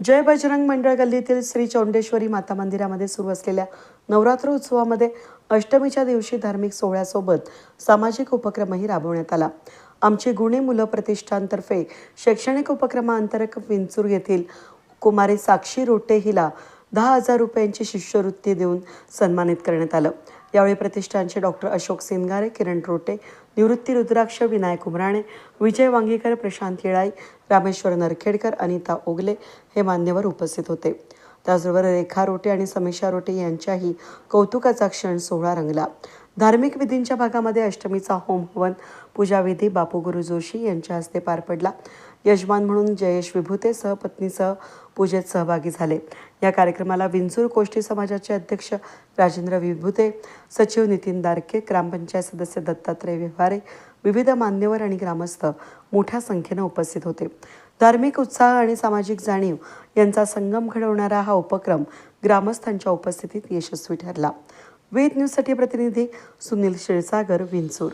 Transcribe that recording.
जय बजरंग मंडळ गल्लीतील श्री चौंडेश्वरी माता मंदिरामध्ये सुरू असलेल्या नवरात्र उत्सवामध्ये अष्टमीच्या दिवशी धार्मिक सोहळ्यासोबत सामाजिक उपक्रमही राबवण्यात आला. आमची गुणी मुलं प्रतिष्ठानतर्फे शैक्षणिक उपक्रमाअंतर्गत विंचूर येथील कुमारी साक्षी रोटे हिला दहा हजार रुपयांची शिष्यवृत्ती देऊन सन्मानित करण्यात आलं. यावेळी प्रतिष्ठानचे डॉक्टर अशोक सिंगारे किरण रोटे निवृत्ती रुद्राक्ष विनायक उमराणे विजय वांगीकर प्रशांत येळाई रामेश्वर नरखेडकर अनिता ओगले हे मान्यवर उपस्थित होते. त्याचबरोबर रेखा रोटे आणि समीक्षा रोटे यांच्याही कौतुकाचा क्षण सोहळा रंगला. धार्मिक विधींच्या भागामध्ये अष्टमीचा होम हवन पूजाविधी बापू गुरु जोशी यांच्या हस्ते पार पडला. यजमान म्हणून जयेश विभूते सहपत्नीसह पूजेत सहभागी झाले. या कार्यक्रमाला विंचूर कोष्टी समाजाचे अध्यक्ष राजेंद्र विभूते सचिव नितीन दारके ग्रामपंचायत सदस्य दत्तात्रय व्यवहारे विविध मान्यवर आणि ग्रामस्थ मोठ्या संख्येनं उपस्थित होते. धार्मिक उत्साह आणि सामाजिक जाणीव यांचा संगम घडवणारा हा उपक्रम ग्रामस्थांच्या उपस्थितीत यशस्वी ठरला. वेद न्यूजसाठी प्रतिनिधी सुनील क्षीरसागर विंचूर.